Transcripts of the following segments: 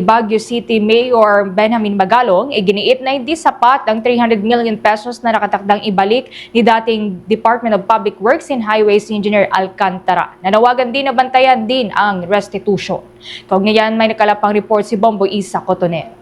Baguio City Mayor Benjamin Magalong, iginiit na hindi sapat ang 300 million pesos na nakatakdang ibalik ni dating Department of Public Works and Highways Engineer Alcantara. Nanawagan din na bantayan din ang restitution. Kaugnayan may nakalapang report si Bombo Isa Cotoner.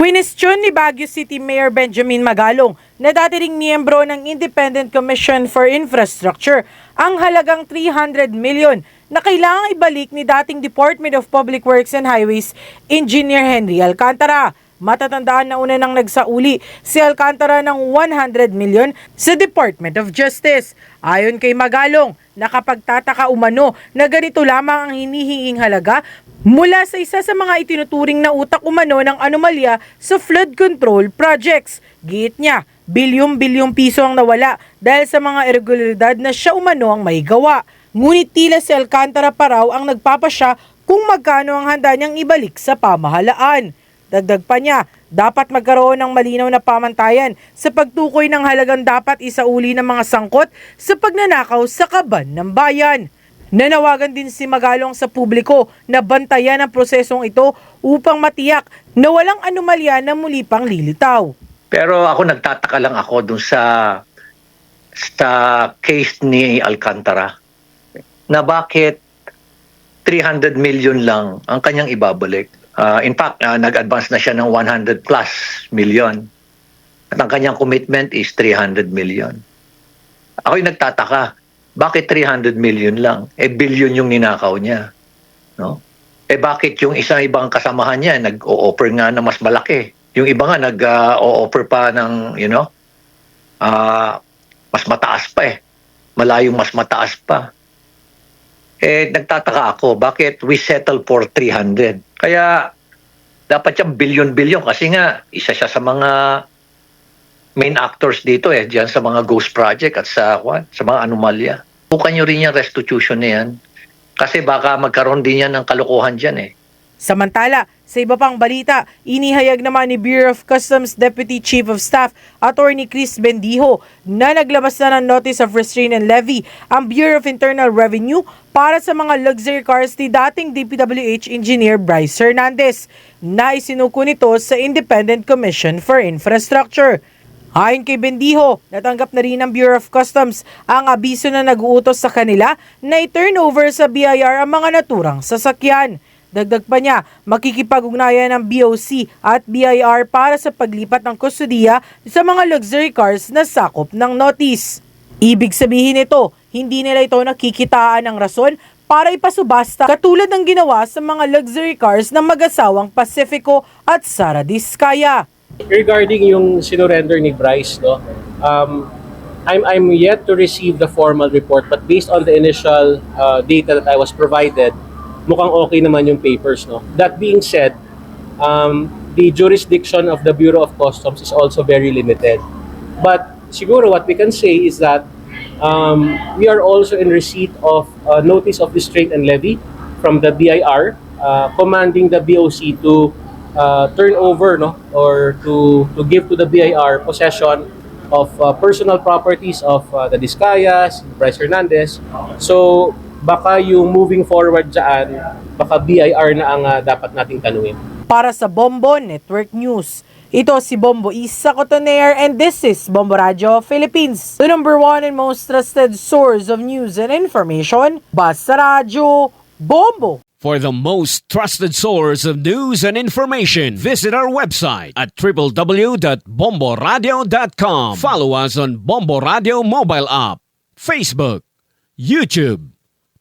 Kwinestyon ni Baguio City Mayor Benjamin Magalong na dati ring miyembro ng Independent Commission for Infrastructure ang halagang 300 million na kailangang ibalik ni dating Department of Public Works and Highways Engineer Henry Alcantara. Matatandaan na una nang nagsauli si Alcantara ng 100 million sa Department of Justice. Ayon kay Magalong, nakapagtataka umano na ganito lamang ang hinihinging halaga mula sa isa sa mga itinuturing na utak umano ng anomalya sa flood control projects. Giit niya, bilyong-bilyong piso ang nawala dahil sa mga irregularidad na siya umano ang may gawa. Ngunit tila si Alcantara pa raw ang nagpapasya kung magkano ang handa niyang ibalik sa pamahalaan. Dagdag pa niya, dapat magkaroon ng malinaw na pamantayan sa pagtukoy ng halagang dapat isauli ng mga sangkot sa pagnanakaw sa kaban ng bayan. Nanawagan din si Magalong sa publiko na bantayan ang prosesong ito upang matiyak na walang anomalya na muli pang lilitaw. Pero ako nagtataka lang ako dun sa sa case ni Alcantara na bakit 300 million lang ang kanyang ibabalik. Ah, in fact, ah, nag-advance na siya ng 100 plus million. At ang kanyang commitment is 300 million. Ako'y nagtataka, bakit 300 million lang? Eh, billion yung ninakaw niya. No? Eh, bakit yung isang ibang kasamahan niya nag-o-offer nga na mas malaki? Yung iba nga nag-o-offer pa ng, you know, ah, mas mataas pa eh. Malayong mas mataas pa. Eh, nagtataka ako, bakit we settle for 300? Kaya, dapat siya billion-billion kasi nga, isa siya sa mga main actors dito eh, diyan sa mga ghost project at sa, what, sa mga anomalya. Bukan nyo rin yung restitution na yan. Kasi baka magkaroon din yan ng kalokohan dyan eh. Samantala, sa iba pang balita, inihayag naman ni Bureau of Customs Deputy Chief of Staff Attorney Chris Bendijo na naglabas na ng Notice of Restraint and Levy ang Bureau of Internal Revenue para sa mga luxury cars ni dating DPWH Engineer Bryce Hernandez na isinuko nito sa Independent Commission for Infrastructure. Ayon kay Bendijo, natanggap na rin ng Bureau of Customs ang abiso na nag-uutos sa kanila na i-turn over sa BIR ang mga naturang sasakyan. Dagdag pa niya, makikipag-ugnayan ng BOC at BIR para sa paglipat ng kustudiya sa mga luxury cars na sakop ng notice. Ibig sabihin nito, hindi nila ito nakikitaan ng rason para ipasubasta katulad ng ginawa sa mga luxury cars ng mag-asawang Pacifico at Sara Diskaya. regarding yung sinurrender ni Bryce, no, um, I'm, I'm yet to receive the formal report, but based on the initial uh, data that I was provided, mukhang okay naman yung papers. No? That being said, um, the jurisdiction of the Bureau of Customs is also very limited. But siguro what we can say is that um, we are also in receipt of a notice of restraint and levy from the BIR uh, commanding the BOC to uh, turn over no or to to give to the BIR possession of uh, personal properties of uh, the Discayas, Bryce Hernandez. So baka yung moving forward dyan, baka BIR na ang uh, dapat nating tanungin. Para sa Bombo Network News, ito si Bombo Isa Cotoner and this is Bombo Radio Philippines, the number one and most trusted source of news and information. Basta Radio Bombo! For the most trusted source of news and information, visit our website at www.bomboradio.com. Follow us on Bombo Radio mobile app, Facebook, YouTube,